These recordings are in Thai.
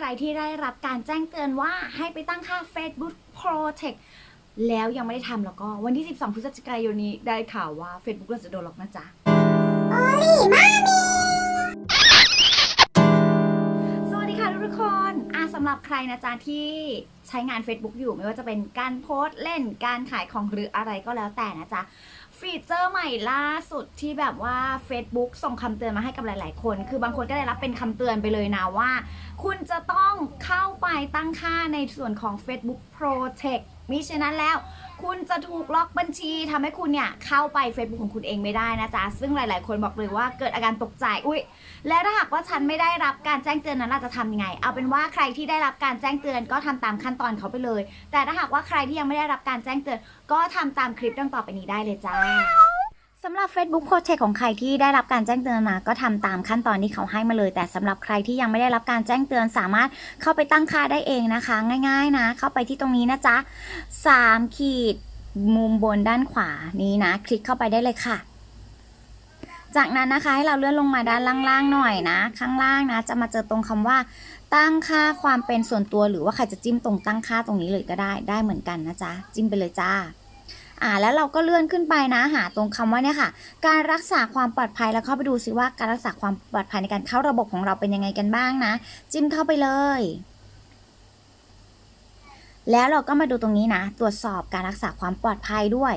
ใครที่ได้รับการแจ้งเตือนว่าให้ไปตั้งค่า Facebook Protect แล้วยังไม่ได้ทำแล้วก็วันที่ 12 พฤศจิกายนนี้ได้ข่าวว่า Facebook เราจะโดนล็อกนะจ๊ะสวัสดีค่ะทุกคนอะสำหรับใครนะจ๊ะที่ใช้งาน Facebook อยู่ไม่ว่าจะเป็นการโพสต์เล่นการขายของหรืออะไรก็แล้วแต่นะจ๊ะ ฟีเจอร์ใหม่ล่าสุดที่แบบว่า Facebook ส่งคำเตือนมาให้กับหลาย ๆ คน คือบางคนก็ได้รับเป็นคำเตือนไปเลยนะว่า คุณจะต้องเข้าไปตั้งค่าในส่วนของ Facebook Protect มิฉะนั้นแล้ว คุณจะถูกล็อกบัญชีทำให้คุณเนี่ยเข้าไป Facebook ของคุณเองไม่ได้นะจ๊ะ ซึ่งหลาย ๆ คนบอกเลยว่าเกิดอาการตกใจ อุ้ยแล้วถ้าหากว่าฉันไม่ได้รับการแจ้งเตือนนั้นเราจะทำยังไง เอาเป็นว่าใครที่ได้รับการแจ้งเตือนก็ทำตามขั้นตอนเขาไปเลย แต่ถ้าหากว่าใครที่ยังไม่ได้รับการแจ้งเตือน ก็ทำตามคลิปดังต่อไปนี้ได้เลยจ้าำหรับ Facebook Protect ของใครที่ได้รับการแจ้งเตือนมาก็ทำตามขั้นตอนที่เขาให้มาเลย แต่สำหรับใครที่ยังไม่ได้รับการแจ้งเตือนสามารถเข้าไปตั้งค่าได้เองนะคะ ง่าย ๆนะ เข้าไปที่ตรงนี้นะจ๊ะ3ขีดมุมบนด้านขวานี้นะ คลิกเข้าไปได้เลยค่ะ จากนั้นนะคะให้เราเลื่อนลงมาด้านล่างๆหน่อยนะ ข้างล่างนะ จะมาเจอตรงคำว่า ตั้งค่าความเป็นส่วนตัวหรือว่าใครจะจิ้มตรงตั้งค่าตรงนี้เลยก็ได้ได้เหมือนกันนะจ๊ะจิ้มไปเลยจ้า อ่าแล้วเราก็เลื่อนขึ้นไปนะหาตรงคำว่าเนี่ยค่ะ การรักษาความปลอดภัยแล้วเข้าไปดูซิว่าการรักษาความปลอดภัยในการเข้าระบบของเราเป็นยังไงกันบ้างนะ จิ้มเข้าไปเลยแล้วเราก็มาดูตรงนี้นะ ตรวจสอบการรักษาความปลอดภัยด้วย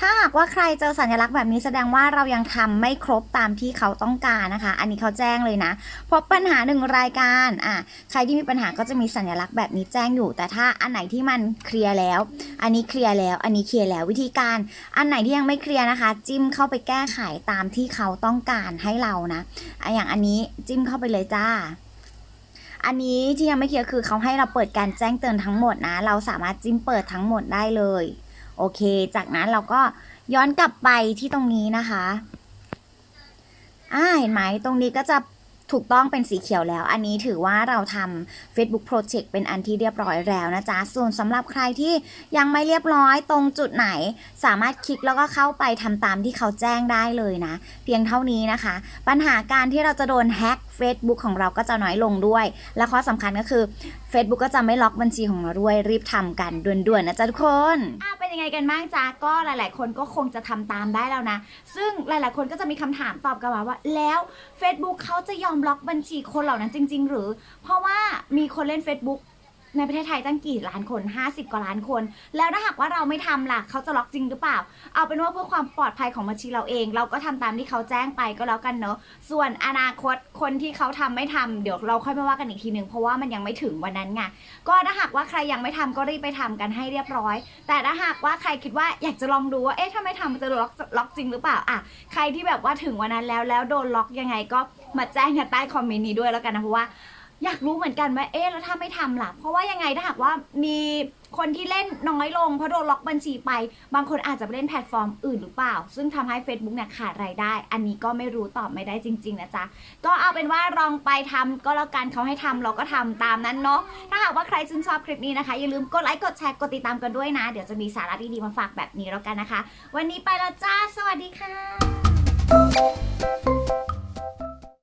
ถ้าหากว่าใครเจอสัญลักษณ์แบบนี้แสดงว่าเรายังทำไม่ครบตามที่เขาต้องการนะคะ อันนี้เขาแจ้งเลยนะพบปัญหาหนึ่งรายการอะใครที่มีปัญหาก็จะมีสัญลักษณ์แบบนี้แจ้งอยู่ แต่ถ้าอันไหนที่มันเคลียร์แล้ว อันนี้เคลียร์แล้ว อันนี้เคลียร์แล้ววิธีการ อันไหนที่ยังไม่เคลียร์นะคะ จิ้มเข้าไปแก้ไขตามที่เขาต้องการให้เรานะอะอย่างอันนี้จิ้มเข้าไปเลยจ้าอันนี้ที่ยังไม่เคลียร์คือเขาให้เราเปิดการแจ้งเตือนทั้งหมดนะ เราสามารถจิ้มเปิดทั้งหมดได้เลย โอเค จากนั้นเราก็ย้อนกลับไปที่ตรงนี้นะคะอ่าเห็นไหมตรงนี้ก็จะถูกต้องเป็นสีเขียวแล้ว อันนี้ถือว่าเราทำ Facebook Project เป็นอันที่เรียบร้อยแล้วนะจ๊ะ ส่วนสำหรับใครที่ยังไม่เรียบร้อยตรงจุดไหน สามารถคลิกแล้วก็เข้าไปทำตามที่เขาแจ้งได้เลยนะ เพียงเท่านี้นะคะ ปัญหาการที่เราจะโดนแฮ็ก Facebook ของเราก็จะน้อยลงด้วย และข้อสำคัญก็คือ Facebook ก็จะไม่ล็อกบัญชีของเราด้วยรีบทำกันด่วนๆนะจ๊ะทุกคน เป็นยังไงกันบ้างจ๊ะก็หลาย ๆ คนก็คงจะทำตามได้แล้วนะ ซึ่งหลาย ๆ คนก็จะมีคำถามตอบกลับมาว่า แล้ว Facebook เขาจะยอมล็อกบัญชีคนเหล่านั้นจริง ๆ หรือ เพราะว่ามีคนเล่น Facebook ในประเทศไทยตั้งกี่ล้านคน 50 กว่าล้านคน แล้วถ้าหากว่าเราไม่ทำล่ะ เขาจะล็อกจริงหรือเปล่า เอาเป็นว่าเพื่อความปลอดภัยของบัญชีเราเอง เราก็ทำตามที่เขาแจ้งไปก็แล้วกันเนอะ ส่วนอนาคตคนที่เขาทำไม่ทำเดี๋ยวเราค่อยมาว่ากันอีกทีหนึ่งเพราะว่ามันยังไม่ถึงวันนั้นไง ก็ถ้าหากว่าใครยังไม่ทำก็รีบไปทำกันให้เรียบร้อย แต่ถ้าหากว่าใครคิดว่าอยากจะลองดูว่า เอ๊ะ ถ้าไม่ทำมันจะโดนล็อกล็อกจริงหรือเปล่าอะใครที่แบบว่าถึงวันนั้นแล้วแล้วโดนล็อกยังไงก็มาแจ้งกันใต้คอมเมนต์นี้ด้วยแล้วกันนะเพราะว่า อยากรู้เหมือนกันว่าเอ๊ะแล้วถ้าไม่ทำล่ะ เพราะว่ายังไงถ้าหากว่ามีคนที่เล่นน้อยลงเพราะโดนล็อกบัญชีไป บางคนอาจจะไปเล่นแพลตฟอร์มอื่นหรือเปล่า ซึ่งทำให้ Facebook เนี่ยขาดรายได้ อันนี้ก็ไม่รู้ตอบไม่ได้จริง ๆ นะจ๊ะ ก็เอาเป็นว่าลองไปทำก็แล้วกันเขาให้ทำเราก็ทำตามนั้นเนาะ ถ้าหากว่าใครชื่นชอบคลิปนี้นะคะ อย่าลืมกดไลค์กดแชร์กดติดตามกันด้วยนะ เดี๋ยวจะมีสาระดีๆมาฝากแบบนี้แล้วกันนะคะ วันนี้ไปแล้วจ้า สวัสดีค่ะ